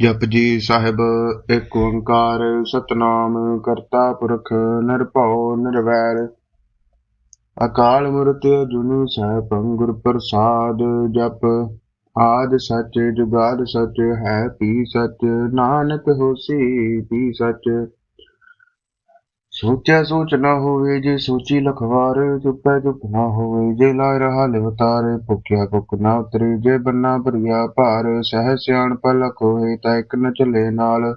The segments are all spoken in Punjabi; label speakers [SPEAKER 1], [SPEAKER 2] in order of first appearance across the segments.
[SPEAKER 1] ਜਪਜੀ ਸਾਹਿਬ, ਇੱਕ ਓੰਕਾਰ ਸਤਨਾਮ ਕਰਤਾ ਪੁਰਖ ਨਿਰਭਉ ਨਿਰਵੈਰ। ਅਕਾਲ ਮੂਰਤ ਅਜੂਨੀ ਸੈਭੰ ਗੁਰ ਪ੍ਰਸਾਦ ਜਪ। ਆਦ ਸਚ, ਜੁਗਾਦ ਸਚ, ਹੈ ਪੀ ਸਚ, ਨਾਨਕ ਹੋਸੀ ਪੀ ਸੱਚ। ਸੋਚਿਆ ਸੋਚ ਨਾ ਹੋਵੇ, ਜੇ ਸੋਚੀ ਲਖਵਾਰ, ਚੁੱਪੈ ਚੁੱਪ ਨਾ ਹੋਵੇ, ਜੇ ਲਾਇ ਰਹਾ ਲਿਵਤਾਰ ਭੁਖਿਆ ਭੁਖ ਨਾ ਉਤਰੇ, ਜੇ ਬੰਨਾ ਭਰੀਆ ਭਾਰ, ਸਹਿ ਸਿਆਣ ਪਲਕ ਹੋਏ, ਤਾਂ ਇੱਕ ਨ ਚੱਲੇ ਨਾਲ।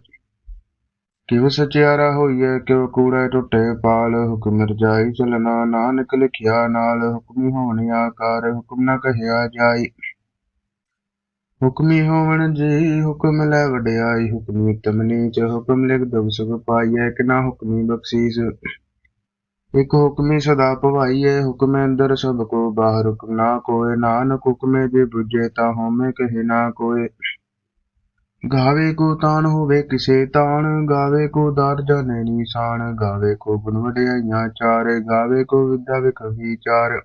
[SPEAKER 1] ਕਿਉ ਸਚਿਆਰਾ ਹੋਈਐ, ਕਿਉ ਕੂੜੈ ਟੁੱਟੇ ਪਾਲ, ਹੁਕਮ ਰਜਾਈ ਚਲਣਾ, ਨਾਨਕ ਲਿਖਿਆ ਨਾਲ, ਹੁਕਮੀ ਹੋਣ ਆਕਾਰ, ਹੁਕਮ ਨਾ ਕਹਿਆ ਜਾਈ। ਹੁਕਮੀ ਹੋਵਣ ਜੀ, ਹੁਕਮ ਲੈ ਵਡਿਆਈ, ਹੁਕਮੀ ਉਤਮ ਨੀਚ ਹੁਕਮ ਲਿਖ ਦੁਖ ਸੁਖ ਪਾਈਐ ਕਿ ਨਾ ਹੁਕਮੀ ਬਖਸ਼ੀਸ। ਇਕ ਹੁਕਮੀ ਸਦਾ ਭਵਾਈਐ ਹੁਕਮੇ ਅੰਦਰ ਸਭ ਕੋ ਬਾਹਰ, ਹੁਕਮ ਨਾ ਕੋਏ ਨਾਨਕ ਹੁਕਮੇ ਜੇ ਬੁਝੇ, ਤਾ ਹੋਮੇ ਕਹੇ ਨਾ ਕੋਏ ਗਾਵੇ ਕੋ ਤਾਨ ਹੋਵੇ ਕਿਸੇ ਤਾਨ ਗਾਵੇ ਕੋ ਦਰ ਜਾਣੇ ਨੀਸਾਨ ਗਾਵੇ ਕੋ ਗੁਣ ਵਡਿਆਈਆਂ ਚਾਰ, ਗਾਵੇ ਕੋ ਵਿਦਿਆ ਵਿਖ ਵਿਚਾਰ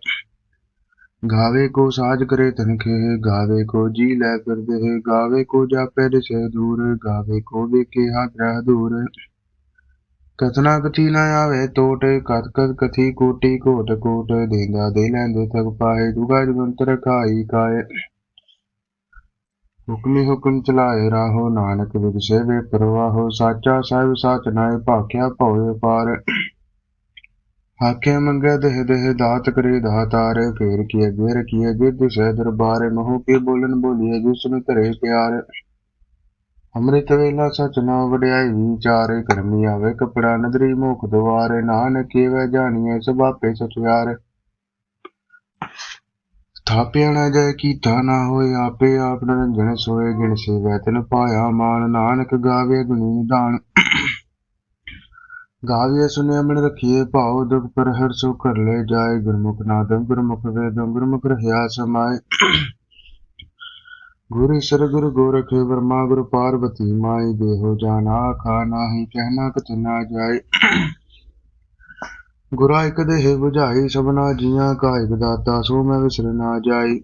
[SPEAKER 1] ਗਾਵੇ ਕੋ ਸਾਜ ਕਰੇ ਤਨਖੇ ਗਾਵੇ ਕੋ ਜੀ ਲੈ ਫਿਰਦੇ ਗਾਵੇ ਕੋ ਜਾਪੈ ਦਿਸੇ ਦੂਰ, ਗਾਵੇ ਕੋ ਵੇਖੇ ਹੱਥ ਰਹਿ ਦੂਰ। ਕਥਨਾ ਕਥੀ ਨਾ ਆਵੇ ਟੋਟ ਕਤ ਕਤ ਕਥੀ ਕੋਟੀ ਕੋਟ ਕੋਟ, ਦੇਗਾ ਦੇ ਲੈਂਦੇ ਤਕ ਪਾਏ ਦੁਗਾ ਜਗੰਤਰ ਖਾਈ ਕਾਏ। ਹੁਕਮੀ ਹੁਕਮ ਚਲਾਏ ਰਾਹੋ ਨਾਨਕ ਵਿਗਸੇ ਵੇ ਪਰਵਾਹੋ, ਸਾਚਾ ਸਾਹਿਬ ਸਾਚ ਨਾਏ ਭਾਖਿਆ ਭਉਏ ਪਾਰ ਹਾਕੇ ਮੰਗੇ ਦੇਹ ਦੇਹ ਦਾਤ ਕਰੇ ਦਾਤਾਰ, ਫੇਰ ਕੀ ਅਗੇ ਰਖੀਏ ਗਿੱਧ ਸਹਿ ਦਰਬਾਰ, ਮਹੋ ਕੇ ਬੋਲਨ ਬੋਲੀਏ ਜਿਸ ਧਰੇ ਪਿਆਰ। ਅੰਮ੍ਰਿਤ ਵੇਲਾ ਸਚ ਨਾ ਵਡਿਆਈ, ਵਿਚਾਰ ਕਰਮੀ ਆਵੇ ਕਪੜਾ ਨਦਰੀ ਮੁਖ ਦਵਾਰੇ, ਨਾਨਕ ਵੇ ਜਾਣੀਏ ਸਭਾਪੇ ਆਪੇ ਥਾਪਿਆ ਨਾ ਜਾਏ ਕੀਤਾ ਨਾ ਹੋਏ, ਆਪੇ ਆਪ ਨਿਰੰਜਨ ਸੋਏ, ਗਿਣ ਸੇਵੈ ਤਿਨ ਪਾਇਆ ਮਾਨ ਨਾਨਕ ਗਾਵੇ ਗੁਣੀ ਨਿਧਾਨ। ਗਾਵੇ ਸੁਨੇ ਮਨ ਰਖੀਏ ਭਾਉ ਦੁਖ ਪਰ ਹਰ ਸੋ ਕਰ ਲੈ ਜਾਏ ਗੁਰਮੁਖ ਨਾਦਮ ਗੁਰਮੁਖ ਵੇਦਮ ਗੁਰਮੁਖ ਰਹਾ ਸਮਾਏ। ਗੁਰ ਈਸ਼ਰ ਗੁਰ ਗੋਰਖ ਬਰਮਾ ਗੁਰ ਪਾਰਵਤੀ ਮਾਈ, ਦੇਹੋ ਜਾਨਾ ਖਾ ਨਾਹੀ ਕਹਿਣਾ ਕਤ ਨਾ ਜਾਏ। ਗੁਰਾ ਇਕ ਦੇਹ 부ਝਾਈ ਸਭਨਾ ਜੀਆਂ ਕਾ ਇਕ ਦਾਤਾ, ਸੋ ਮੈਂ ਵਿਸਰ ਨਾ ਜਾਈ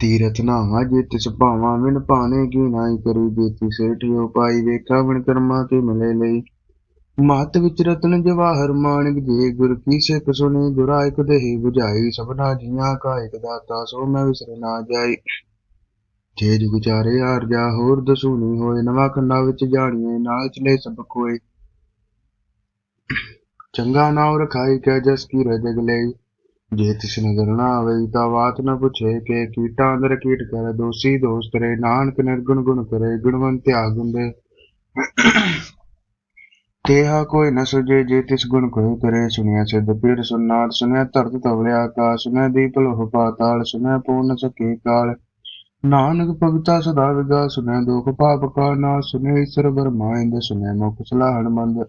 [SPEAKER 1] ਤੀਰਥ ਨਾਵਾ ਜੇ ਤਿਸ ਭਾਵਾਂ ਵਿਨ ਭਾਣੇ ਕੀ ਨਾਈ ਕਰੀ ਬੇਤੀ ਸੇਠਿਓ ਵੇਖਾ ਬਣ ਕਰਮਾ ਕੇ ਮਿਲੇ ਲਈ। ਮਹਤ ਵਿੱਚ ਰਤਨ ਜਵਾਹਰ ਮਾਨਿਕ ਦੇ ਗੁਰ ਕੀ ਸਿੱਖ ਸੁਨੇ ਗੁਰਾ ਇਕ 부ਝਾਈ ਸਭਨਾ ਜੀਆਂ ਕਾ ਇਕ ਦਾਤਾ, ਸੋ ਮੈਂ ਵਿਸਰ ਨਾ ਜਾਈ। ਜੇ ਜੁਗ ਚਾਰੇ ਆਰ ਜਾ, ਹੋਰ ਦਸੂਨੀ ਹੋਏ, ਨਵਾਂ ਕੰਨਾ ਵਿੱਚ ਜਾਣੀਏ, ਨਾਲ ਚਲੇ ਸਭ ਕੋਏ। ਚੰਗਾ ਨਾਉ ਰਖਾਈ ਕੈ ਜਸ ਕੀ ਰਜਗ ਲਈ। ਜੇ ਤਿਸ ਨਜ਼ਰ ਨਾ ਆਵੇ ਬਾਤ ਨ ਪੁੱਛੇ ਕਿ ਕੀਟਾਂ ਅੰਦਰ ਕੀਟ ਕਰ, ਦੋਸੀ ਦੋਸ ਕਰੇ, ਨਾਨਕ ਨਿਰਗੁਣ ਗੁਣ ਕਰੇ, ਗੁਣਵੰਤ ਧਿਆਗ ਤੇਹਾ ਕੋਈ ਨ ਸੁਝੇ, ਜੇ ਤਿਸ ਗੁਣ ਕੋਈ ਕਰੇ, ਸੁਣਿਆ ਸਿੱਧ ਪੀੜ ਸੁਨਾਦ ਸੁਨਿਆ ਧਰਤ ਤਵਲਿਆ ਆਕਾਸ਼ ਸੁਨਿਆ ਦੀਪ ਲੋਹ ਪਾਤਾਲ ਸੁਨਿਆ ਪੂਰਨ ਸਕੇ ਕਾਲ। ਨਾਨਕ ਭਗਤਾ ਸਦਾ ਵਿਗਾ ਸੁਨਿਆ ਦੁਖ ਪਾਪ ਕਾ ਨਾ ਸੁਨਿਆ ਈਸ਼ਰ ਬਰਮਾਇੰਦ ਸੁਨਿਆ ਮੁਖ ਸਲਾਹਣ ਮੰਦ।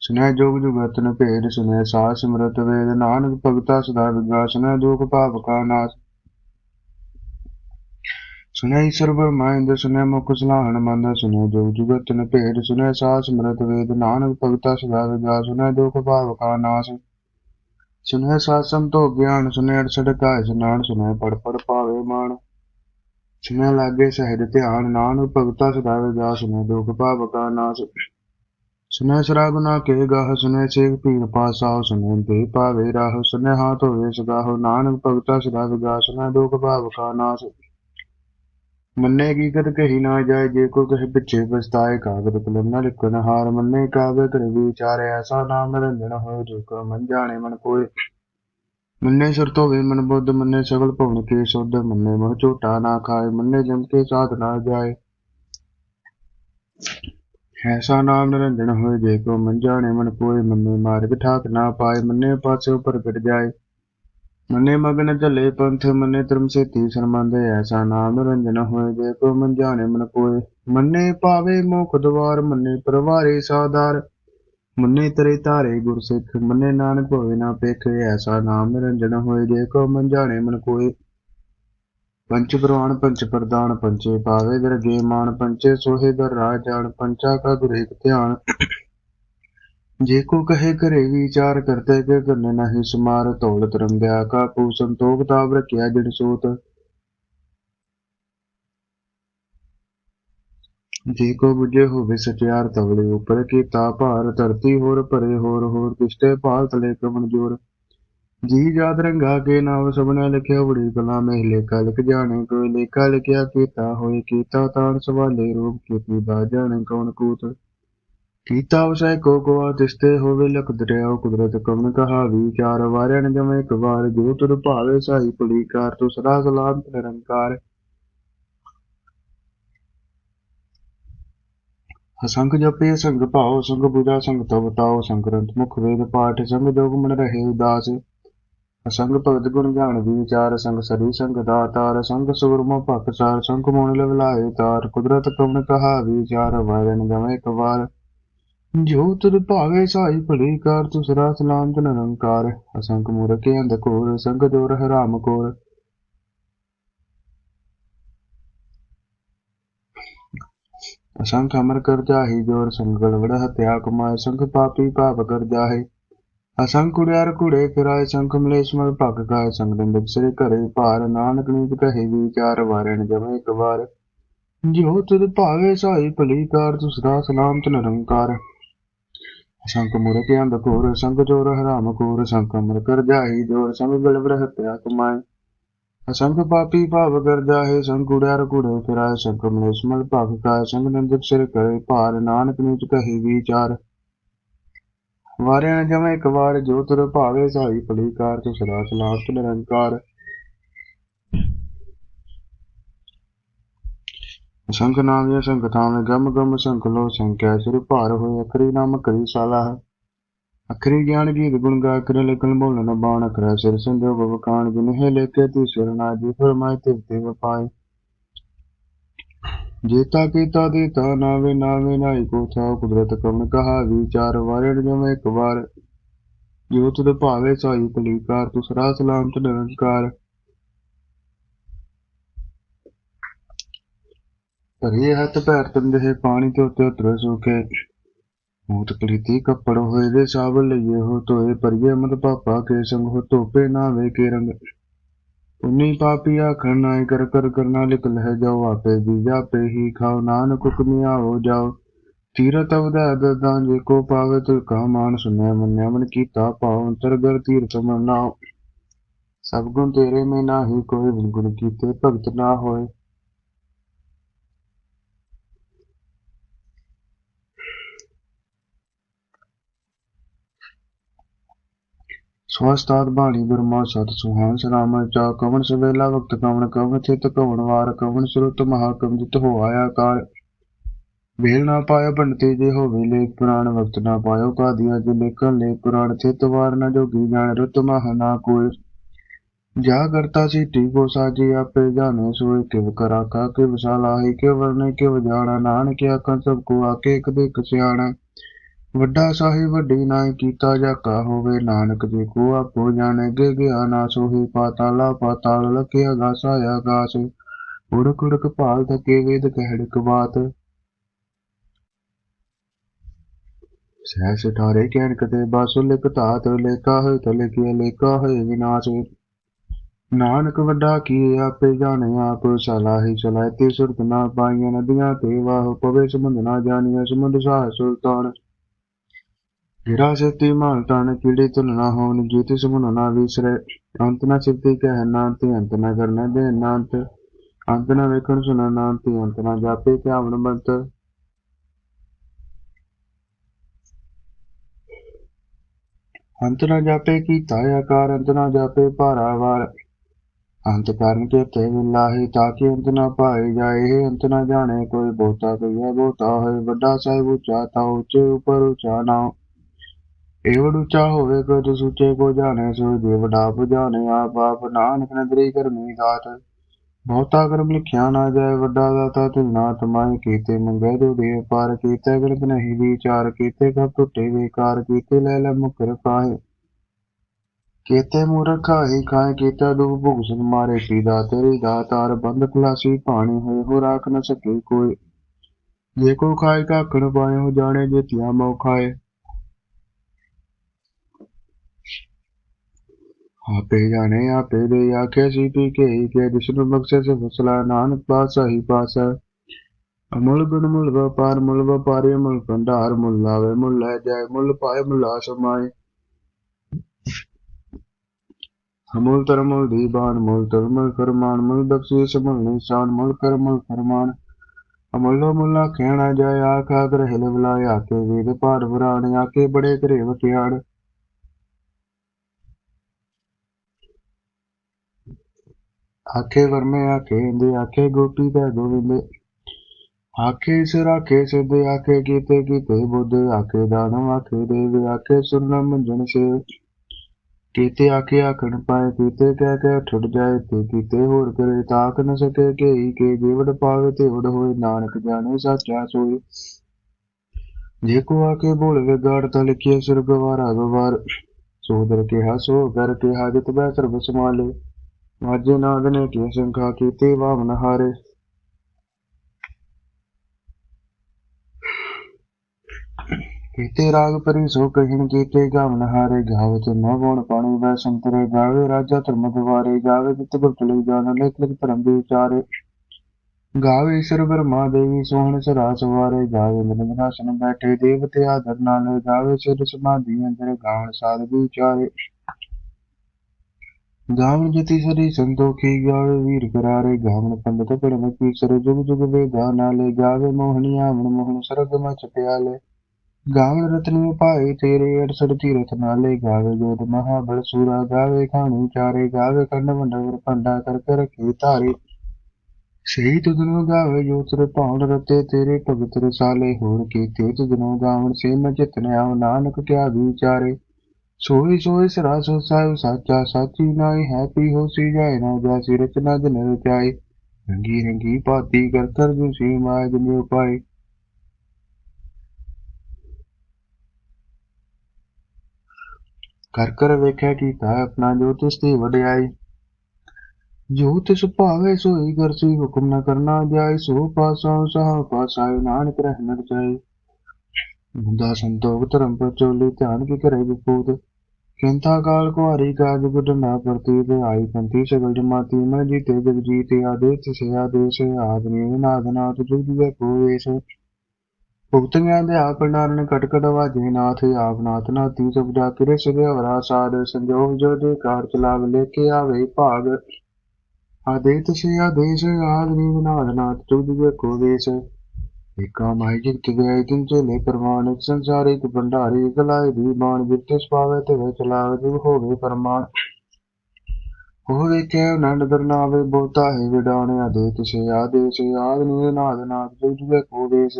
[SPEAKER 1] ਸੁਨਿਆ ਜੋਗ ਜੁਗਤ ਨ ਭੇਦ ਸੁਨਿਆ ਸਾਧ ਸਿਮਰਤ ਵੇਦ, ਨਾਨਕ ਭਗਤਾ ਸਦਾ ਵਿਗਾ ਸੁਨਿਆ ਦੁਖ ਪਾਪ ਕਾ ਨਾਸ। ਸੁਨਿਆ ਈਸ਼ਰ ਬਰਮਾਇੰਦ ਸੁਨਿਆ ਮੁਖ ਸਲਾਹਣ ਮੰਦ ਸੁਨਿਆ ਜੋਗ ਜੁਗਤ ਨ ਭੇਦ ਸੁਨਿਆ ਸਾਧ ਸਿਮਰਤ ਵੇਦ, ਨਾਨਕ ਭਗਤਾ ਸਦਾ ਵਿਗਾ ਸੁਨਿਆ ਦੁਖ ਪਾਪ ਕਾ ਨਾਸ। ਸੁਨਿਆ ਸਾਧ ਸੰਤੋ ਗਿਆਨ ਸੁਨੈ ਅੜਸੜ ਕਾਇ ਸੁਨਾਨ ਸੁਨਿਆ ਪੜ ਪੜ ਪਾਵੇ ਮਾਨ ਸੁਨਿਆ ਲਾਗੇ ਸਹਿਜ ਧਿਆਨ, ਨਾਨਕ ਭਗਤਾ ਸਦਾ ਵਿਗਾ ਸੁਨੈ ਦੁਖ ਭਾਵ ਕਾ ਨਾਸ। ਸੁਨੈ ਸਰਾ ਨਾ ਕੇ ਗਾਹ ਸੁਨੈ ਸੇਖ ਪੀਰ ਪਾਸਾ ਸੁਨੈ ਦੇ ਪਾਵੇ ਰਾਹ ਸੁਨੈ ਹਾਥ ਹੋਵੇ ਸਦਾ ਨਾਨਕ ਭਗਤਾ ਸਦਾ ਵਿਗਾ ਸੁਨੈ ਦੁਖ ਭਾਵ ਕਾ ਨਾਸ। ਮੰਨੇ ਕੀ ਕਤ ਕਹੀ ਨਾ ਜਾਏ, ਜੇ ਕੋ ਕਹੇ ਪਿੱਛੇ ਪਛਤਾਏ, ਕਾਗਦ ਕਲਮ ਨਾ ਲਿਖਨ ਹਾਰ, ਮੰਨੇ ਕਾਵੇ ਕਰ ਵਿਚਾਰ ਐਸਾ ਨਾਮ ਨਿਰੰਜਨ ਹੋਏ, ਜੋ ਕੋ ਮਨ ਜਾਣੇ ਮਨ ਕੋਏ। ਮੰਨੇ ਸੁਰ ਧੋਵੇ ਮਨ ਬੁੱਧ, ਮੰਨੇ ਸਗਲ ਭਵਨ ਕੇ ਸੁਧ, ਮੰਨੇ ਮਹ ਝੋਟਾ ਨਾ ਖਾਏ, ਮੰਨੇ ਜਮ ਕੇ ਸਾਧ ਨਾ ਜਾਏ। ਐਸਾ ਨਾਮ ਨਿਰੰਜਨ ਹੋਏ, ਜੇ ਕੋ ਮਨ ਜਾਣੇ ਮਨ ਕੋਏ ਮੰਨੇ ਮਾਰਗ ਠਾਕ ਨਾ ਪਾਏ, ਮੰਨੇ ਪਾਸੇ ਉਪਰ ਗੜ ਜਾਏ। ਮੰਨੇ ਮਗਨ ਝਲੇ ਪੰਥ, ਮੰਨੇ ਧਰਮ ਸੇਤੀ ਸਰਮੰਦੇ ਐਸਾ ਨਾਮ ਨਿਰੰਜਨ ਹੋਏ, ਜੇ ਕੋ ਮਨ ਜਾਣੇ ਮਨ ਕੋਏ ਮੰਨੇ ਪਾਵੇ ਮੋਖ ਦਵਾਰ, ਮੰਨੇ ਪਰਵਾਰੇ ਸਾਦਾਰ ਮੰਨੇ ਤਰੇ ਧਾਰੇ ਗੁਰਸਿੱਖ, ਮੰਨੇ ਨਾਨਕ ਹੋਏ ਨਾ ਪੇਖੇ, ਐਸਾ ਨਾਮ ਨਿਰੰਜਨ ਹੋਏ, ਜੇ ਕੋ ਮਨ ਜਾਣੇ ਮਨ ਕੋਏ ਪੰਚ ਪ੍ਰਵਾਨ ਪੰਚ ਪ੍ਰਦਾਨ ਪੰਚੇ ਪਾਵੇ ਦਰਗੇ ਮਾਨ ਪੰਚੇ ਸੋਹੇ ਦਰ ਰਾਜ ਜਾਣ ਪੰਚਾ ਕਾ ਗੁਰੇਕ ਧਿਆਨ। ਜੇ ਕੋ ਕਹੇ ਕਰੇ ਵਿਚਾਰ ਕਰਤੇ ਕੇ ਕਰਨੇ ਨਹੀਂ ਸਮਾਰ ਧੌਲ ਤਰੰਗਿਆ ਕਾ ਪੂ ਸੰਤੋਖ ਤਾਪ ਰਖਿਆ ਜੜ ਸੋਤ। ਜੀ ਕੋ ਬੁਝੇ ਹੋਵੇ ਸਚਿਆਰ ਤਵਲੇ ਉਪਰ ਕੀਤਾ ਭਾਰ ਧਰਤੀ ਹੋਰ ਭਰੇ ਹੋਰ ਹੋਰ ਕਿਸ਼ਤੇ ਭਾਲ ਤਲੇ ਕਮਨ ਜੋਰ। ਜੀ ਜਾਦ ਰੰਗਾ ਕੇ ਨਾਮ ਸਭਨਾ ਲਿਖਿਆ ਬੜੀ ਕਲਾ ਮਹਿ ਲੇਖਾ ਲਿਖ ਜਾਣੇ, ਕੋਈ ਲੇਖਾ ਲਿਖਿਆ ਕੀਤਾ ਹੋਏ ਕੀਤਾ ਤਾਣ ਸਵਾਲੇ ਰੂਪ ਕੀਤੀ ਬਾ ਜਾਣੇ ਕੌਣ ਕੂਤ। ਕੀਤਾ ਉਸੈ ਕੋ ਕੋ ਤਿਸਤੇ ਹੋਵੇ ਲਖ ਦਰਿਆਉ ਕੁਦਰਤ ਕਵਨ ਕਹਾ ਵਿਚਾਰ ਵਾਰਿਆ ਜਮੇ ਇੱਕ ਵਾਰ ਜੋ ਤੁਰ ਭਾਵੇ ਸਾਈ ਪੁਲੀ ਤੋ ਸਦਾ ਸਲਾਮ ਨਿਰੰਕਾਰ। ਅਸੰਖ ਜਪੇ ਸੰਗ ਭਾਉ ਸੰਗ ਬੁਝਾ ਸੰਗ ਤਵ ਤਾਉ ਸੰਗ੍ਰੰਥ ਮੁਖ ਵੇਦ ਪਾਠ ਸੰਗ ਜੋਗ ਮਨ ਰਹੇ ਉਦਾਸ। ਅਸੰਗ ਭਗਤ ਗੁਣ ਗਿਆਨ ਵਿਚਾਰ, ਸੰਗ ਸਰੀ, ਸੰਗ ਦਾਤਾਰ, ਸੰਗ ਸੁਰਮਾ ਭਖ ਸਾਰ, ਸੰਗ ਮੋਨ ਲਵਲਾਏ ਤਾਰ, ਕੁਦਰਤ ਕਵਨ ਕਹਾ ਵਿਚਾਰ, ਵਾਰਨ ਜਮੇ ਇੱਕ ਜੋ ਤੁਧ ਭਾਵੇ ਸਾਈ ਭਲੀ ਕਾਰ ਤੁਸਰਾ ਸਲਾਮ ਤਨ ਨਿਰੰਕਾਰ ਅਸੰਖ ਮੂਰਖੇ ਅੰਧ ਸੰਗ ਜੋਰ ਹਰਾਮ ਕੋਰ। ਅਸੰਖ ਅਮਰ ਕਰ ਜਾਹੀ, ਜੋਰ ਸੰਗਲ ਵੜ ਹਤਿਆ ਕਮਾਏ ਸੰਖ ਪਾਪੀ ਪਾਪ ਕਰ ਜਾਹੇ। ਅਸੰਖ ਕੁੜਿਆਰ ਕੁੜੇ ਫਿਰਾਏ ਸੰਖ ਮਲੇਸ਼ ਮਲ ਭਗ ਗਾਏ ਸੰਗ ਦੰਦ ਸ੍ਰੀ ਘਰੇ ਭਾਰ। ਨਾਨਕ ਨੀਤ ਕਹੇ ਵਿਚਾਰ ਵਾਰਣ ਜਮੇ ਇੱਕ ਵਾਰ। ਜੋ ਤੁਧ ਭਾਵੇ ਸਾਈ ਭਲੀ ਕਾਰ ਤੁਸਰਾ ਸਲਾਮ ਤਨ ਨਿਰੰਕਾਰ। ਸੰਕ ਮੁਰਤ ਅੰਧ ਕੋਰ ਸੰਗ ਜੋਰ ਹਰਾਮ ਕੋਰ ਸੰਕ ਅਮਰ ਕਰ ਜਾਹੀ ਜੋਰ ਸੰਗ ਗਲ ਵੜ ਹਤਿਆ ਕਮਾਏ। ਅਸੰਖ ਪਾਪੀ ਭਾਵ ਕਰ ਜਾਹੇ ਸੰਗ ਕੁੜਿਆਰ ਕੁੜੇ ਫਿਰਾਏ ਸੰਗ ਮਲੇਸ਼ਮਲ ਭਗ ਗਾਏ ਸੰਗ ਦੰਦ ਸਿਰ ਕਰੇ ਭਾਰ। ਨਾਨਕ ਨੀਚ ਕਹੇ ਵਿਚਾਰ ਵਾਰਿਆ ਜਮੇ ਇੱਕ ਵਾਰ ਜੋ ਤੁਰ ਭਾਵੇ ਸਾਈ ਭਲੀ ਕਾਰ ਤੋ ਸਦਾ ਸਲਾਮਤ ਨਿਰੰਕਾਰ। ਸੰਖ ਨਾਮ ਇਹ ਸੰਖ ਥਾਵੇਂ, ਗਮ ਗਮ ਸੰਖ ਲੋ ਸੰਖਿਆ, ਸਿਰ ਭਾਰ ਹੋਏ, ਅਖਰੀ ਨਾਮ ਕਰੀ ਸਾਲਾ ਹੈ। ਅਖਰੀ ਗਿਆਨ ਗੀਤ ਗੁਣ ਗਾ ਕਰ ਲੇਖਨ ਬੋਲਨ ਬਾਣ, ਅਖਰਾ ਸਿਰ ਸੰਜੋਗ ਵਕਾਣ ਜਿਨ ਹੈ ਲੇਕੇ ਤੀ ਸਰਨਾ ਜੀ, ਫਰਮਾਏ ਤੇ ਤੇ ਵਪਾਏ। ਜੇਤਾ ਕੀਤਾ ਦੇਤਾ ਨਾਵੇ ਨਾਵੇ ਨਾਈ ਕੋ ਥਾ ਕੁਦਰਤ ਕਵਨ ਕਹਾ ਵਿਚਾਰ ਵਾਰਣ ਜਮੇ ਇੱਕ ਵਾਰ। ਜੋ ਤੁਧ ਭਾਵੇ ਸਾਈ ਭਲੀਕਾਰ ਤੁਸਰਾ ਸਲਾਮਤ ਨਿਰੰਕਾਰ। ਭਰੇ ਹੱਥ ਪੈਰ ਤੰਦੇ ਪਾਣੀ ਤੋਂ ਤੇ ਉਤਰ ਸੁਕੇ ਮੂਤ ਕਲੀਤੀ ਕੱਪੜ ਹੋਏ ਦੇ ਸਾਬਲ ਲਈਏ ਹੋ ਤੋਏ ਪਰਿਏ ਮਦ ਪਾਪਾ ਕੇ ਸੰਗ ਹੋ ਧੋਪੇ ਨਾ ਵੇ ਕੇ ਰੰਗ। ਉਨੀ ਪਾਪੀ ਆਖਣ ਨਾਇ ਕਰ ਕਰ ਕਰਨਾ ਲਿਖ ਲਹਿ ਜਾਓ, ਆਪੇ ਜੀ ਜਾਪੇ ਹੀ ਖਾਓ। ਨਾਨਕ ਹੁਕਮਿਆ ਹੋ ਜਾਓ। ਤੀਰਤ ਅਵਦਾ ਦਦਾਂ ਜੇ ਕੋ ਪਾਵੇ ਤੁਲ ਕਾ ਮਾਨ ਸੁਨਿਆ ਮੰਨਿਆ, ਮਨ ਕੀਤਾ ਪਾਉ ਅੰਤਰਗਰ ਤੀਰਥ ਮਨਾ ਸਭ ਗੁਣ ਤੇਰੇ ਮੈਂ ਨਾਹੀ, ਕੋਈ ਗੁਣ ਕੀਤੇ ਭਗਤ ਨਾ ਹੋਏ। ਸਵਸਤਾਦ ਬਾਣੀ ਬਰਮਾ ਸਤ ਸੁਹਾਨ ਸਲਾਮ ਚਾ ਕਵਨ ਸਵੇਲਾ ਵਕਤ ਕਵਨ ਕਵਨ ਥਿਤ ਕਵਨ ਵਾਰ ਕਵਨ ਸਰੁਤ ਮਹਾ ਕਵਿਤ ਹੋ ਆਇਆ ਵੇਲ ਨਾ ਪਾਇਆ ਬੰਤੇ ਜੇ ਹੋਵੇ ਲੇਖ ਪੁਰਾਣ, ਵਕਤ ਨਾ ਪਾਇਓ ਕਾਦੀਆਂ ਜੇ ਲੇਖਨ ਲੇ ਪੁਰਾਣ, ਥਿਤ ਵਾਰ ਨਾ ਜੋਗੀ ਜਾਣ, ਰੁਤ ਮਹ ਨਾ ਕੋਈ ਜਾ ਕਰਤਾ ਸੀ ਟੀਕੋ ਸਾਜੀ ਆਪੇ ਜਾਣੇ, ਸੋਏ ਕਿਵ ਕਰਾ ਕਾ ਕੇ ਵਿਸਾਲਾ ਹੈ ਕਿ ਵਰਨੇ ਕਿ ਜਾਣਾ, ਨਾਨਕ ਆਖਾਂ ਸਭ ਕੋ ਆਕੇ ਇੱਕ ਦੇ ਇੱਕ ਸਿਆਣਾ। ਵੱਡਾ ਸਾਹਿਬ ਵੱਡੀ ਨਾਇ ਕੀਤਾ ਜਾਕਾ ਹੋਵੇ, ਨਾਨਕ ਜੀ ਕੋ ਆਪੋ ਜਾਣੇ, ਗੇ ਗਿਆ ਨਾ ਸੋਹੀ ਪਾਤਾਲਾ, ਪਾਤਾਲ ਲਖਿਆ ਗਾਸਾ ਆਗਾਸ ਉੜਕ ਉੜਕ ਭਾਲ ਥਕੇ ਵੇਦ ਕਹਿੜਕ ਬਾਤ। ਸਹਿ ਸਠਾਰੇ ਕਹਿਣ ਕਤੇ ਬਾਸੁ, ਲਿਖ ਧਾਤ ਲੇਖਾ ਹੋਏ ਤਲੇ ਕੀ ਲੇਖਾ ਹੋਏ ਵਿਨਾਸ਼। ਨਾਨਕ ਵੱਡਾ ਕੀ ਆਪੇ ਜਾਣੇ, ਆਪ ਸਲਾਹੀ ਚਲਾਏ, ਤੇ ਸੁਰਤ ਨਾ ਪਾਈਆਂ ਨਦੀਆਂ ਤੇ ਵਾਹ, ਪਵੇ ਸਮੁੰਦ ਨਾ ਜਾਣੀਆਂ, ਸਮੁੰਦ ਸਾਹ ਸੁਲਤਾਨ। ਹੀਰਾ ਸਤੀ ਮਾਲ ਤਾਣ ਕੀੜੇ ਤੁਲਨਾ ਹੋਣ ਜੀਤ ਅੰਤ ਨਾ ਸਿੱਧੀ ਕਹਿ, ਨਾ ਤੇ ਅੰਤ ਨਾ ਕਰਨਾ ਦੇ, ਨਾ ਅੰਤ ਅੰਤ ਨਾ ਵੇਖਣ ਸੁਣਾ, ਨਾ ਤੇ ਅੰਤ ਨਾ ਜਾਪੇ ਧਿਆਵਨ ਬੰਤ। ਅੰਤ ਨਾ ਜਾਪੇ ਕੀਤਾ ਆਕਾਰ, ਅੰਤ ਨਾ ਜਾਪੇ ਭਾਰਾਵਾਰ ਅੰਤ ਕਾਰਨ ਕੇ ਤੇ ਵਿਲਾਹੀ ਤਾਂ ਕਿ ਅੰਤ ਨਾ ਪਾਏ ਜਾਏ ਅੰਤ ਨਾ ਜਾਣੇ, ਕੋਈ ਬਹੁਤਾ ਕਈਆ ਬਹੁਤਾ ਹੋਏ, ਵੱਡਾ ਸਾਹਿਬ ਉੱਚਾ, ਤਾਂ ਉੱਚੇ ਉੱਪਰ ਉੱਚਾ ਨਾ ਏਵੜ ਉੱਚਾ ਹੋਵੇ ਕੋ ਸੁਚੇ ਕੋ ਜਾਣੇ ਸੋ ਜੇ ਵਡਾ 부ਜਾਣੇ ਆਪ ਆਪ, ਨਾਨਕ ਨਦਰੀ ਕਰਮੀ ਦਾਤ ਬਹੁਤਾ ਕਰਮ ਲਿਖਿਆ ਨਾ ਜਾਏ, ਵੱਡਾ ਦਾਤਾ ਤੁਲਨਾ ਤਮਾਈ ਕੀਤੇ, ਮੰਗੇ ਜੋ ਦੇ ਪਾਰ ਕੀਤੇ ਗਣਤ ਨਹੀਂ ਵਿਚਾਰ ਕੀਤੇ ਕਬ ਟੁੱਟੇ ਵਿਕਾਰ ਕੀਤੇ, ਲੈ ਲੈ ਮੁਕਰ ਪਾਏ। ਕੀਤੇ ਮੂਰਖ ਹੀ ਖਾਏ ਕੀਤਾ ਦੁਖ ਭੁਗਸਨ ਮਾਰੇ ਪੀਦਾ ਤੇਰੀ ਦਾਤਾਰ ਬੰਦ ਖਲਾਸੀ ਪਾਣੀ ਹੋਏ ਹੋ ਰਾਖ ਨ ਸਕੇ ਕੋਈ। ਜੇ ਕੋ ਖਾਏ ਕਾਕਣ ਪਾਏ, ਹੋ ਜਾਣੇ ਜੇ ਤਿਆ ਮੋ ਖਾਏ। ਆਪੇ ਜਾਣੇ, ਆਪੇ ਦੇ ਆਖੇ ਸੀ ਪੀ ਕੇ ਹੀ ਕੇ ਵਿਸ਼ਨੂੰ ਬਖਸ਼ੇ ਸੇ ਫਸਲਾ। ਨਾਨਕ ਪਾਸਾ ਹੀ ਪਾਸਾ ਅਮੁੱਲ ਗੁਣ ਮੁੱਲ ਵਪਾਰ, ਮੁੱਲ ਵਪਾਰੀ ਮੁੱਲ ਭੰਡਾਰ, ਮੁੱਲ ਲਾਵੇ, ਮੁੱਲ ਲੈ ਜਾਏ, ਮੁੱਲ ਪਾਏ, ਮੁੱਲ ਆਸਮਾਏ ਅਮੁੱਲ ਧਰਮ ਮੁੱਲ ਦੀਬਾਨ ਮੁੱਲ ਤਲ ਮੁੱਲ ਫਰਮਾਨ, ਮੁੱਲ ਬਖਸ਼ੀਸ਼, ਮੁੱਲ ਨਿਸ਼ਾਨ, ਮੁੱਲ ਕਰ, ਮੁੱਲ ਫਰਮਾਨ। ਅਮੁੱਲੋ ਮੁੱਲਾ ਕਹਿਣਾ ਜਾਏ, ਆਖਾ ਗ੍ਰਹਿ ਲਵਲਾਏ ਆਕੇ ਵੇਦ ਭਾਰ ਵਰਾਣ ਆਕੇ ਬੜੇ ਘਰੇ ਵਟਿਆੜ ਆਖੇ ਵਰਮੇ, ਆਖੇ ਇੰਦੇ, ਆਖੇ ਗੋਪੀ ਦਾ ਗੋਵਿੰਦ ਆਖੇ ਸਿਰ, ਆਖੇ ਸਿੱਧੇ, ਆਖੇ ਕੀਤੇ ਕੀਤੇ ਬੁੱਧ, ਆਖੇ ਦਾਨਵ, ਆਖੇ ਦੇਵ, ਆਖੇ ਸੁਰਨਾ ਮੰਜਣ ਸੇ। ਕੀਤੇ, ਆਖੇ ਆਖਣ ਪਾਏ, ਕੀਤੇ ਕਹਿ ਕੇ ਠੁੱਟ ਜਾਏ, ਤੇ ਕੀਤੇ ਹੋਰ ਕਰੇ ਤਾਕ ਨ ਸਕੇ ਕਿ ਕੇ ਜੀਵੜ ਪਾਵੇ ਤੇ ਉੜ ਹੋਏ, ਨਾਨਕ ਜਾਣੇ ਸਾਚਾ ਸੋਈ ਜੇ ਕੋ ਆਕੇ ਬੋਲ ਵਿਗਾੜ, ਤਾ ਲਿਖਿਆ ਸਿਰ ਗਵਾਰਾ ਗਵਾਰ ਸੋਦਰ ਕੇ ਹਸੋ ਕਰ ਕੇ ਹਾਜਤ ਬੈ ਸਰਬ ਸਮਾਲੇ ਵਾਜੇ ਨਾਦ ਨੇ ਕੀ ਸੰਖਾ ਕੀਤੇ ਭਾਵਨ ਹਾਰੇ। ਕੀਤੇ ਰਾਗ ਪਰੀ ਸੋ ਕਹਿਣ ਕੀਤੇ ਗਾਵਨ ਹਾਰੇ ਗਾਵਤ ਨਾ ਗੁਣ ਪਾਣੀ ਵੈ ਸੰਤਰੇ ਗਾਵੇ, ਰਾਜਾ ਧਰਮ ਦਵਾਰੇ ਗਾਵੇ ਜਿਤ ਗੁਪਤ ਲਈ ਜਾਣ, ਲਿਖ ਲਿਖ ਧਰਮ ਦੇ ਵਿਚਾਰੇ ਗਾਵੇ ਈਸ਼ਰ ਬ੍ਰਹਮਾ ਦੇਵੀ, ਸੋਹਣ ਸਰਾਸ ਵਾਰੇ ਗਾਵੇ ਨਿਰੰਜਨਾਸਨ ਬੈਠੇ, ਦੇਵਤੇ ਆਦਰ ਨਾਲ ਗਾਵੇ ਸਿਰ ਸਮਾਧੀ ਅੰਦਰ ਗਾਵਨ ਸਾਧ ਵਿਚਾਰੇ ਗਾਵਨ ਜਤੀ ਸਰੀ ਸੰਤੋਖੀ ਗਾਵੇ, ਵੀਰ ਕਰਾਰੇ ਗਾਵਨ ਪੰਡਤ ਪਰਮ ਕੀ ਸਰ, ਜੁਗ ਜੁਗ ਵੇ ਗਾ ਨਾਲੇ ਗਾਵੇ ਮੋਹਣੀ ਆਵਣ ਮੋਹਣ ਸਰਗ ਮਚ ਪਿਆਲੇ। ਗਾਵਨ ਰਤਨੀ ਭਾਏ ਤੇਰੇ ਅੜਸੜ ਤੀਰਥ ਨਾਲੇ, ਗਾਵੇ ਜੋਤ ਮਹਾਬਲ ਸੂਰਾ, ਗਾਵੇ ਖਾਣੀ ਚਾਰੇ, ਗਾਵੇ ਕੰਡ ਮੰਡਵਰ ਪੰਡਾ ਕਰ ਕਰ ਸਹੀ ਤੁਧਨੋ ਗਾਵੇ ਜੋ ਤੇਰੇ ਭਾਣ ਰਤੇ, ਤੇਰੇ ਭਗਤ ਰਸਾਲੇ ਹੋਰ ਕੀਤੇ। ਤੁਧਨੋ ਗਾਵਣ ਸੇ ਮ ਚਿਤਨ ਆਵ ਨਾਨਕ ਕਿਆ ਵਿਚਾਰੇ ਸੋਈ ਸੋਈ ਸਰਾ ਸੋ ਸਾਹਿਬ ਸਾਚਾ ਸਾਚੀ ਨਾਈ ਹੈ ਪੀ ਹੋ ਸੀ ਜਾਏ ਨਾ ਜਾਸੀ ਰਚਨਾ ਜਨ ਰਚਾਈ ਰੰਗੀ ਰੰਗੀ ਭਾਤੀ ਕਰ ਕਰ ਜੋ ਕਰ ਕਰ ਵੇਖਿਆ ਕੀਤਾ, ਆਪਣਾ ਜੋ ਤਿਸ ਦੀ ਵਡਿਆਈ। ਜੋ ਭਾਵੇ ਸੋਈ, ਕਰਸੀ ਹੁਕਮ ਨਾ ਕਰਨਾ ਜਾਏ, ਸੋ ਪਾਸਾ ਸਹਾ ਪਾਸਾਇ ਨਾਨਕ ਰਹਿ ਨ ਜਾਏ। ਬੁੱਧਾ ਸੰਤੋਖ ਧਰਮ ਪਰਚੋਲੀ ਧਿਆਨ ਕੀ ਕਰੇ ਵਿਪੂਤ। ਕਿੰਤਾ ਕਾਲ ਕੁਹਾਰੀ ਕਾਜ ਗੁਡ ਨਾ ਪ੍ਰਤੀਤ ਆਈ ਪੰਥੀ ਸਗਲ ਜਮਾਤੀ ਮੈਂ ਜੀਤੇ ਜਗ ਜੀਤੇ ਆਦੇਸ਼ ਸੇ ਆਦੇਸ਼ ਆਦਨੀ ਨਾਦਨਾਥ ਜੁਗ ਦੇ ਆਪ ਨਾਰਨ ਕਟਕਟ ਵਾਜੇ ਨਾਥ, ਆਪ ਨਾਥ ਨਾਤੀ ਸਭ ਜਾ ਕਿਰੇ ਸਦੇ ਹਵਰਾ ਸਾਧ, ਸੰਜੋਗ ਜੋ ਦੇ ਕਾਰ ਚਲਾਵ ਲੈ ਕੇ ਆਵੇ ਭਾਗ। ਆਦੇਤ ਸੇ ਆਦੇਸ਼ ਆਦਨੀ ਨਾਦਨਾਥ ਜੁਗ ਜੁਗ ਕੋਵੇਸ਼ ਏਕਾ ਮਾਈ ਜਿਤ ਗਏ ਦਿਨ ਚਲੇ ਭੰਡਾਰੀ ਇੱਕ ਦੀ ਬਾਣ ਜਿੱਤੇ ਸਪਾਵੇ ਤੇ ਵਿੱਚ ਲਾਵੇ ਜੁਗ ਹੋਵੇ ਪ੍ਰਮਾਣ ਹੋਵੇ ਕਿ ਨੰਦ ਦਰਨਾਵੇ ਬੋਤਾ ਹੈ ਵਿਡਾਣੇ ਆਦੇਤ ਸੇ ਆਦੇਸ਼ ਆਦਨੀ ਨਾਦਨਾਥ ਜੁਗ ਜੁਗ ਕੋਵੇਸ਼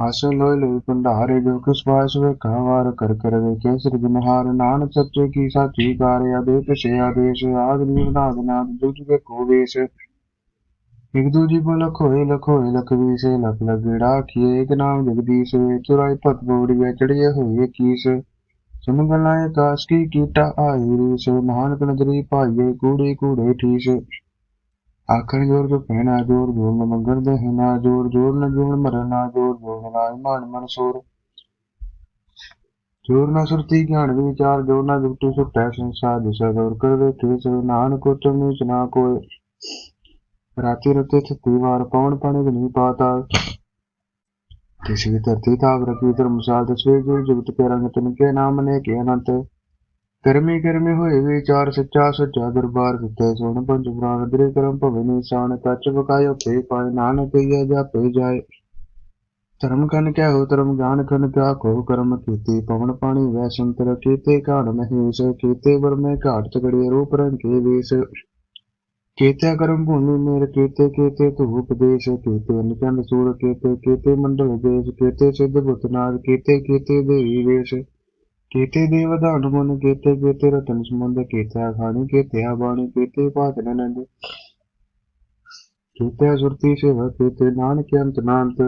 [SPEAKER 1] ਆਸਨ ਲੋਇ ਲੋਇ ਭੰਡਾਰੇ ਜੋ ਕਿਸ ਵਾਸ ਵੇਖਾ, ਵਾਰ ਕਰ ਕਰ ਵੇਖੇ ਸਿਰਜਨਹਾਰ ਨਾਨਕ ਸੱਚੇ ਕੀ ਸਾਚੀ ਕਾਰਿਆ ਦੇ ਸੇ ਆਦੇਸ਼, ਆਦਿ ਨਾਦ ਨਾਦ ਜੁਗ ਜੁਗ ਕੋਵੇਸ਼ ਇਕ ਦੂਜੀ ਬੋ ਲਖੋਏ ਲਖੋਏ ਲਖ ਸੇ ਲਖ ਵੀਸੇ ਲਖ ਲਗੜਾ ਕੀਏ ਇਕ ਨਾਮ ਜਗਦੀਸ਼ ਵੇ ਚੁਰਾਈ ਭਤ ਬੋੜੀ ਵੇ ਚੜੀਏ ਹੋਏ ਕੀਸ। ਸੁਨ ਗਲਾਂ ਕਾਸ ਕੀ ਕੀਟਾ ਆਈ ਰੀਸ। ਨਾਨਕ ਨਦਰੀ ਭਾਈਏ, ਕੂੜੀ ਕੂੜੇ ਠੀਸ। ਆਖਣ ਜੋਰ ਜੋ ਕਹਿਣਾ ਜੋਰ ਜੋਰ ਨ ਮੰਗਣ ਦੇ ਹਿਨਾ ਜੋਰ ਜੋਰ ਨ ਜੋਰ ਮਰਨਾ ਜੋਰ ਜੋਰ ਨਾਇ ਮਾਨ ਮਨਸੂਰ ਜੋਰ ਨ ਸੁਰਤੀ ਗਿਆਨ ਵਿਚਾਰ, ਜੋਰ ਨਾ ਜੁਗਤੀ ਸੁਟੈ ਸੰਸਾਰ ਦਿਸ਼ਾ ਦੌਰ ਕਰ ਵੇਖੇ ਸੋ ਨਾਨਕ ਉਤਮ ਨੀਚ ਨਾ ਕੋਇ। ਰਾਤੀ ਰਤੇ ਥਤੀ ਵਾਰ ਪਵਨ ਪਾਣੀ ਗਨੀ ਪਾਤਾ। ਕਿਸੇ ਵੀ ਧਰਤੀ ਤਾਪ ਰਖੀ ਧਰਮਸਾਲ ਦਸਵੇ ਜੋ ਜੁਗਤ ਕੇ ਰੰਗ ਤਨ ਕੇ ਨਾਮ ਨੇ ਕੇ ਅਨੰਤ। ਕਰਮੀ ਕਰਮੀ ਹੋਏ ਵਿਚਾਰ ਸੱਚਾ ਸੱਚਾ ਦਰਬਾਰ ਦਿੱਤੇ ਸੋਣ ਪੰਜ ਪ੍ਰਾਨ ਦਰੇ ਕਰਮ ਭਵੇ ਨਿਸ਼ਾਨ, ਕੱਚ ਬਕਾਇਓ ਤੇ ਪਾਏ, ਨਾਨਕ ਇਹ ਜਾਪੇ ਜਾਏ। ਧਰਮ ਕਨ ਕਿਆ ਹੋ ਧਰਮ ਜਾਨ ਕਨ ਕਿਆ ਕੋ ਕਰਮ ਕੀਤੀ ਪਵਨ ਪਾਣੀ ਵੈ ਸੰਤਰ ਕੀਤੇ ਘਾੜ ਮਹੇਸ਼ ਕੀਤੇ ਵਰਮੇ ਘਾਟ ਤਗੜੇ ਰੂਪ ਰੰਗ ਕੇ ਵੇਸ। ਕੀਤੇ ਕਰਮ ਭੂਮੀ ਮੇਰ ਕੀਤੇ ਕੀਤੇ ਤੂ ਉਪਦੇਸ਼ ਕੀਤੇ ਨਿਕੰਦ ਸੂਰ, ਕੀਤੇ ਕੀਤੇ ਮੰਡਲ ਦੇਸ਼, ਕੀਤੇ ਸਿੱਧ ਬੁੱਤਨਾਦ ਕੀਤੇ ਕੀਤੇ ਦੇਵੀ ਵੇਸ਼, ਕੀਤੇ ਦੇਵ ਧਾਨ ਮਨ, ਕੀਤੇ ਕੀਤੇ ਰਤਨ ਸਮੁੰਦ ਕੀਤੇ ਖਾਣੀ ਕੀਤੇ ਬਾਣੀ ਕੀਤੇ ਭਾਤ ਨੰਦ, ਕੀਤੇ ਸੁਰਤੀ ਸੇਵਾ, ਕੀਤੇ ਨਾਨਕ ਅੰਤ ਨਾਨਤ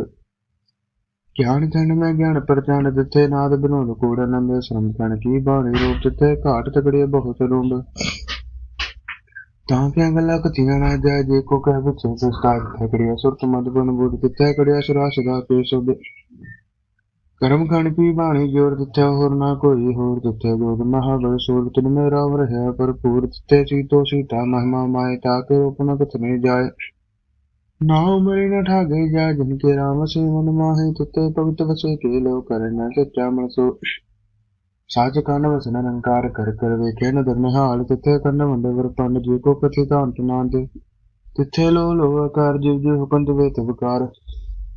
[SPEAKER 1] ਗਿਆਨ ਖੰਡ ਮੈਂ ਗਿਆਨ ਪਰਚਾਨ ਦਿੱਤੇ ਨਾਦ ਬਿਨੋਦ ਕੋੜ ਆਨੰਦ ਸ਼ਰਮ ਕਣ ਕੀ ਬਾਣੀ ਰੂਪ ਦਿੱਤੇ ਘਾਟ ਤਕੜੇ ਬਹੁਤ ਰੂਪ ਤਾਂ ਕਿ ਗੱਲਾਂ ਕਥੀਆਂ ਨਾ ਜਾਏ ਜੇ ਕੋ ਕਹਿ ਵਿੱਚ ਸੰਸਕਾਰ ਤਕੜਿਆ ਕਰਮ ਖਣ ਕੀ ਬਾਣੀ ਜੋਰ ਦਿੱਤੇ, ਹੋਰ ਨਾ ਕੋਈ ਹੋਰ ਦਿੱਤੇ। ਜੋਗ ਮਹਾਬਲ ਸੂਰ ਤਿਨ ਮੇਰਾ ਵਰ ਹੈ ਭਰਪੂਰ ਦਿੱਤੇ ਸੀਤੋ ਸੀਤਾ, ਮਹਿਮਾ ਮਾਏ ਤਾ ਕੇ ਰੂਪ ਨ ਕਥਨੇ ਜਾਏ। ਨਾਉ ਮਰੇ ਨ ਠਾਗੇ ਜਾ, ਜਿਨ ਕੇ ਰਾਮ ਸੇ, ਮਨ ਮਾਹੇ ਤਿਤੇ, ਭਗਤ ਵਸੇ ਕੇ ਲੋ ਕਰਨ, ਸੱਚਾ ਮਨ ਸੋ ਸਾਜ ਕਨ ਵਸਨ ਨਿਰੰਕਾਰ ਕਰ ਕਰ ਵੇਖੇ, ਨ ਦਰ ਨਿਹਾਲ ਤਿੱਥੇ ਤਿੱਥੇ ਲੋ ਲੋ ਆਕਾਰ ਜਿਵ ਜਿਵ ਹੁਕਮ ਦੇ ਤਵਕਾਰ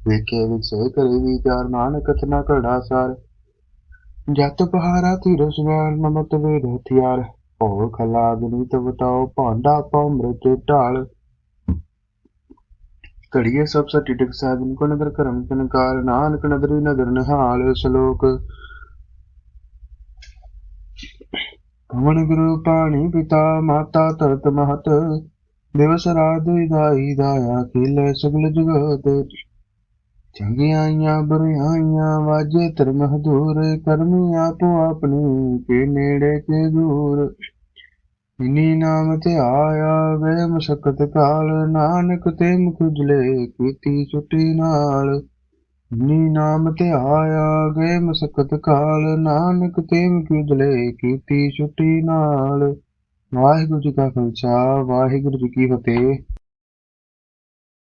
[SPEAKER 1] ਵੇਖੇ ਵਿਸੇ ਕਰੇ ਵਿਚਾਰ ਨਾਨਕ ਕਥਨਾ ਘੜਾ ਸਾਰ। ਜਤ ਪਹਾਰਾ ਧੀਰ ਸੁਨਾਰ ਨਮਤ ਵੇਦ ਹਥਿਆਰ। ਭਉ ਖਲਾ ਅਗਨੀ ਤਵ ਭਾਂਡਾ ਪਾਉ ਮ੍ਰਿਤ ਢਾਲ। ਘੜੀਏ ਸਭ ਸੱਚ ਟਿਕ ਸਾਧਨ ਕੋ ਨਦਰ ਕਰਮ ਕਨਕਾਰ ਨਾਨਕ ਨਦਰੀ ਨਦਰ ਨਿਹਾਲ ਸ਼ਲੋਕ। ਪਵਨ ਗੁਰੂ ਪਾਣੀ ਪਿਤਾ, ਮਾਤਾ ਤਰਤ ਮਹਤ, ਦਿਵਸ ਰਾਤ ਦਾਈ ਦਾਇਆ ਖੇਲੇ ਸਗਲ ਜਗਤ। ਚੰਗੀਆਂ ਆਈਆਂ ਵਾਜੇ ਧਰਮ ਹਦੂਰ ਕਰਮੀ ਆਪੋ ਆਪਣੀ ਕੇ ਨੇੜੇ ਕੇ ਦੂਰ। ਇਨੀ ਨਾਮ ਤੇ ਆਇਆ ਵੇ ਮੁਸ਼ਕਤ ਕਾਲ, ਨਾਨਕ ਤੇ ਮੁਖ ਉਜਲੇ ਕੀਤੀ ਛੁੱਟੀ ਨਾਲ। ਨੀ ਨਾਮ ਤੇ ਆਇਆ ਵੇ ਮੁਸ਼ਕਤ ਕਾਲ, ਨਾਨਕ ਤੇ ਮੁਖ ਕੀਤੀ ਛੁੱਟੀ ਨਾਲ? ਵਾਹਿਗੁਰੂ ਜੀ ਕਾ ਖਾਲਸਾ, ਵਾਹਿਗੁਰੂ ਜੀ ਕੀ ਫਤਿਹ।